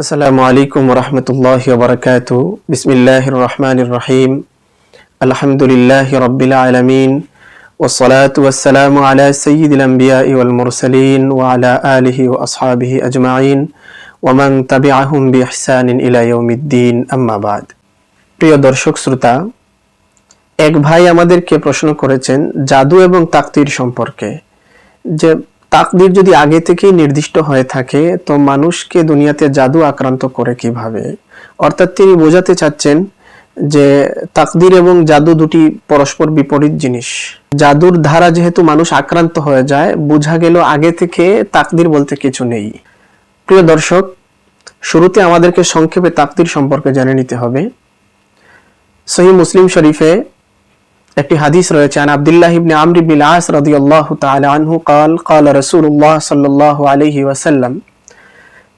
আসসালামু আলাইকুম রহমতুল্লাহ বরকাত বিসমিল্লাহ রহমান রহিম আলহামদুলিল্লাহ রবিল আলমিন والصلاة والسلام على سيد الأنبياء والمرسلين وعلى آله وأصحابه أجمعين ومن تبعهم بإحسان إلى يوم الدين أما بعد প্রিয় দর্শক শ্রোতা এক ভাই আমাদেরকে প্রশ্ন করেছেন জাদু এবং তাকতির সম্পর্কে যে তাকদির যদি আগে থেকেই নির্দিষ্ট হয়ে থাকে, তো মানুষকে দুনিয়াতে জাদু আক্রান্ত করে কীভাবে? অর্থাৎ তিনি বোঝাতে চাচ্ছেন যে তাকদির এবং জাদু দুটি পরস্পর বিপরীত জিনিস। জাদুর ধারা যেহেতু মানুষ আক্রান্ত হয়ে যায়, বোঝা গেল আগে থেকে তাকদির বলতে কিছু নেই। প্রিয় দর্শক, শুরুতে আমাদেরকে সংক্ষেপে তাকদির সম্পর্কে জেনে নিতে হবে। সহি মুসলিম শরীফে একটি হাদিস রয়েছে আন আব্দুল্লাহ ইবনে আমর ইবনে আস রাদিয়াল্লাহু তাআলা আনহু قال قال رسول الله صلى الله عليه وسلم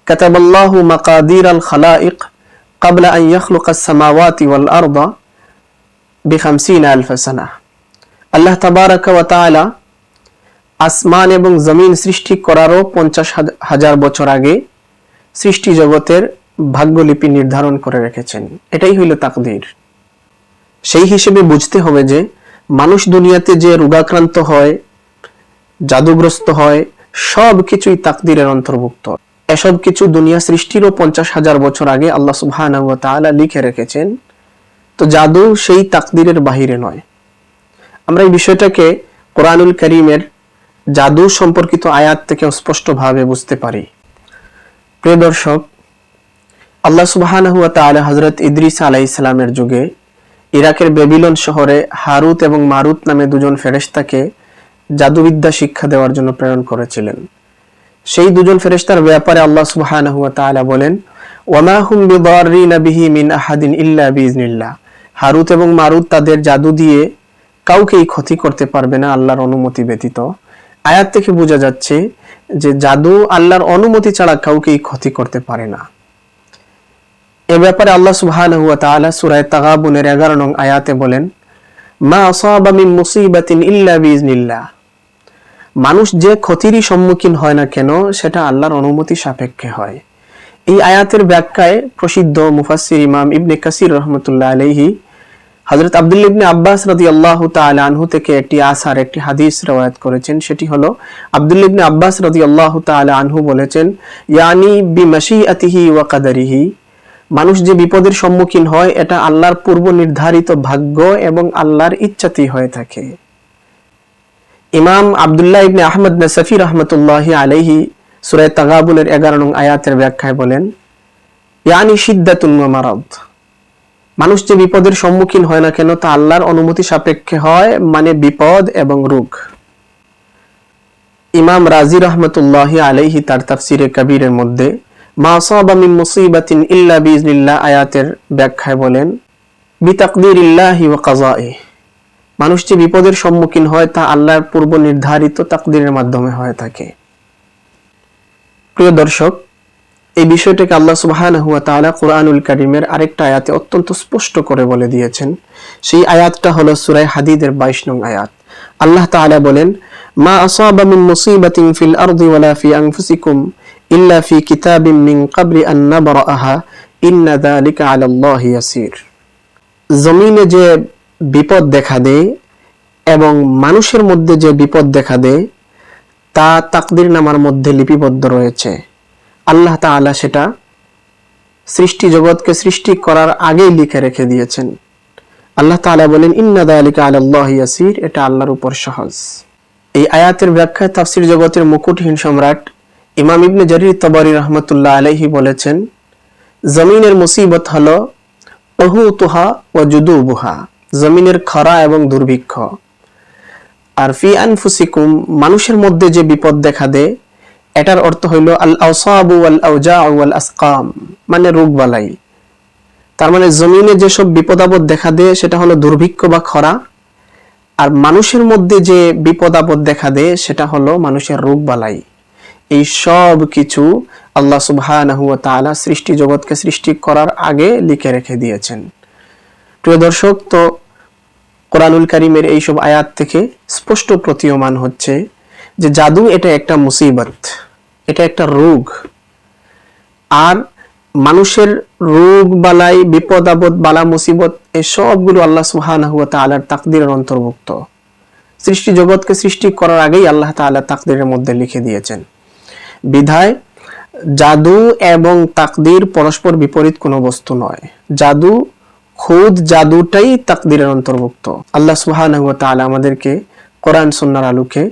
كتب الله مقادير الخلائق قبل أن يخلق السماوات والأرض بخمسين ألف سنة আল্লাহ তাবারাক ওয়া তাআলা আসমান এবং জমিন সৃষ্টি করারও পঞ্চাশ হাজার বছর আগে সৃষ্টি জগতের ভাগ্যলিপি নির্ধারণ করে রেখেছেন এটাই হইল তাকদীর সেই হিসেবে বুঝতে হবে যে মানুষ দুনিয়াতে যে রোগাক্রান্ত হয়, জাদুগ্রস্ত হয়, সব কিছুই তাকদিরের অন্তর্ভুক্ত। এসব কিছু দুনিয়া সৃষ্টিরও পঞ্চাশ হাজার বছর আগে আল্লাহ সুবহান লিখে রেখেছেন। তো জাদু সেই তাকদিরের বাহিরে নয়। আমরা এই বিষয়টাকে কোরআনুল করিমের জাদু সম্পর্কিত আয়াত থেকে স্পষ্টভাবে বুঝতে পারি। প্রিয় দর্শক, আল্লাহ সুবহান হজরত ইদ্রিস আলাই ইসলামের যুগে ইরাকের বেবিলন শহরে হারুত এবং মারুত নামে দুজন ফেরেশতাকে জাদুবিদ্যা শিক্ষা দেওয়ার জন্য প্রেরণ করেছিলেন। সেই দুজন ফেরেশতার ব্যাপারে আল্লাহ তাআলা বলেন, ওয়ামা হুম বিহি মিন আহাদিন ইল্লা বিইজনিল্লাহ হারুত এবং মারুত তাদের জাদু দিয়ে কাউকেই ক্ষতি করতে পারবে না আল্লাহর অনুমতি ব্যতীত। আয়াত থেকে বোঝা যাচ্ছে যে জাদু আল্লাহর অনুমতি ছাড়া কাউকেই ক্ষতি করতে পারে না। এ ব্যাপারে আল্লাহ সুবহানাহু ওয়া তাআলা সূরা তাগাবুনের 11 নং আয়াতে বলেন, মা আসাবা মুসিবাতিন ইল্লা বিইজনিল্লাহ মানুষ যে ক্ষতিরই সম্মুখীন হয় না কেন, সেটা আল্লাহর অনুমতি সাপেক্ষে হয়। এই আয়াতের ব্যাখ্যায় প্রসিদ্ধ মুফাসসির ইমাম ইবনে কাসির রহমতুল্লাহ আলাইহি, হযরত আব্দুল্লাহ ইবনে আব্বাস রাদিয়াল্লাহু তাআলা আনহু থেকে একটি আসার, একটি হাদিস রওয়ায়াত করেছেন। সেটি হলো, আব্দুল্লাহ ইবনে আব্বাস রাদিয়াল্লাহু তাআলা আনহু বলেছেন, ইয়ানি বিমাশিআতিহি ওয়া কাদারিহি। মানুষ যে বিপদের সম্মুখীন হয়, এটা আল্লাহর পূর্ব নির্ধারিত ভাগ্য এবং আল্লাহর ইচ্ছাতেই হয়ে থাকে। ইমাম আবদুল্লাহ ইবনে আহমদ নাসফি রহমতুল্লাহ আলাইহি সুরায় তাগাবুলের এগারো নং আয়াতের ব্যাখ্যায় বলেন, ইয়ানি সিদ্দাতুল মারাদ। মানুষ যে বিপদের সম্মুখীন হয় না কেন, তা আল্লাহর অনুমতি সাপেক্ষে হয় মানে বিপদ এবং রোগ। ইমাম রাজি রহমতুল্লাহ আলাইহি তার তাফসিরে কবিরের মধ্যে মা সাবা মিন মুসিবাতিন ইল্লা বিইজনিল্লাহ আয়াতের ব্যাখ্যায় বলেন, বিতাকদিরিল্লাহি ওয়া কাযাই মানুষ যে বিপদের সম্মুখীন হয় তা আল্লাহর পূর্ব নির্ধারিত তাকদিরের মাধ্যমে হয়ে থাকে। প্রিয় দর্শক, এই বিষয়টাকে আল্লাহ সুবহানাহু ওয়া তাআলা কোরআনুল কারীমের আরেকটা আয়াতে অত্যন্ত স্পষ্ট করে বলে দিয়েছেন। সেই আয়াতটা হলো সূরা হাদিদের 22 নং আয়াত। আল্লাহ তাআলা বলেন, মা আসাবা মিন মুসিবাতিন ফিল আরদি ওয়ালা ফি আনফুসিকুম ইল্লা ফি কিতাবিম মিন ক্বাবলি আন নাবরাহা ইন্না যালিকা আলাল্লাহি ইয়াসির। জমিনে যে বিপদ দেখা দেয় এবং মানুষের মধ্যে যে বিপদ দেখা দেয়, তা তাকদির নামার মধ্যে লিপিবদ্ধ রয়েছে। আল্লাহ তাআলা সেটা সৃষ্টি জগৎকে সৃষ্টি করার আগেই লিখে রেখে দিয়েছেন। আল্লাহ তাআলা বলেন, ইন্না দালিকা আলাল্লাহ ইয়াসির, এটা আল্লাহর উপর সহজ। এই আয়াতের ব্যাখ্যায় তাফসির জগতের মুকুটহীন সম্রাট ইমাম ইবনে জারির তবারি রহমতুল্লাহ আলাইহি বলেছেন, জমিনের মুসিবত হলো অহুতুহা ও জুদুবুহা, জমিনের খরা এবং দুর্ভিক্ষ। আর ফি আনফুসিকুম, মানুষের মধ্যে যে বিপদ দেখা দেয়, এটার অর্থ হইল আল আউসাবু আল আউজা আল আসকাম মানে রোগ বালাই তার মানে জমিনে যেসব বিপদ আপদ দেখা দেয়, সেটা হলো দুর্ভিক্ষ বা খরা। আর মানুষের মধ্যে যে বিপদ আপদ দেখা দেয়, সেটা হলো মানুষের রোগ বালাই এই সব কিছু আল্লাহ সুবহানাহু ওয়া সৃষ্টি জগৎকে সৃষ্টি করার আগে লিখে রেখে দিয়েছেন। প্রিয় দর্শক, তো কোরআনুল করিমের এইসব আয়াত থেকে স্পষ্ট প্রতীয়মান হচ্ছে যে জাদু এটা একটা মুসিবত, এটা একটা রোগ। আর মানুষের রোগ বালাই, বিপদ আপদ, বালা মুসিবত, এই সবগুলো আল্লাহ সুবহানাহু ওয়া তাআলার তাকদিরের অন্তর্ভুক্ত। সৃষ্টি জগৎকে সৃষ্টি করার আগেই আল্লাহ তাআলা তাকদিরের মধ্যে লিখে দিয়েছেন। বিধায়, জাদু এবং তাকদির পরস্পর বিপরীত কোনো বস্তু নয়। জাদু, খুদ জাদুটাই তাকদিরের অন্তর্ভুক্ত। আল্লাহ ওয়া আমাদেরকে কোরআন, সুন্নাহর আলোকে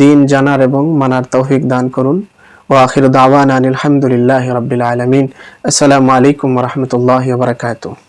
দিন জানার এবং মানার তৌফিক দান করুন। ও আখির দাওয়ানা আনিল হামদুলিল্লাহি রাব্বিল আলামিন। আসসালামু আলাইকুম রাহমাতুল্লাহি ওয়া বারাকাতুহু।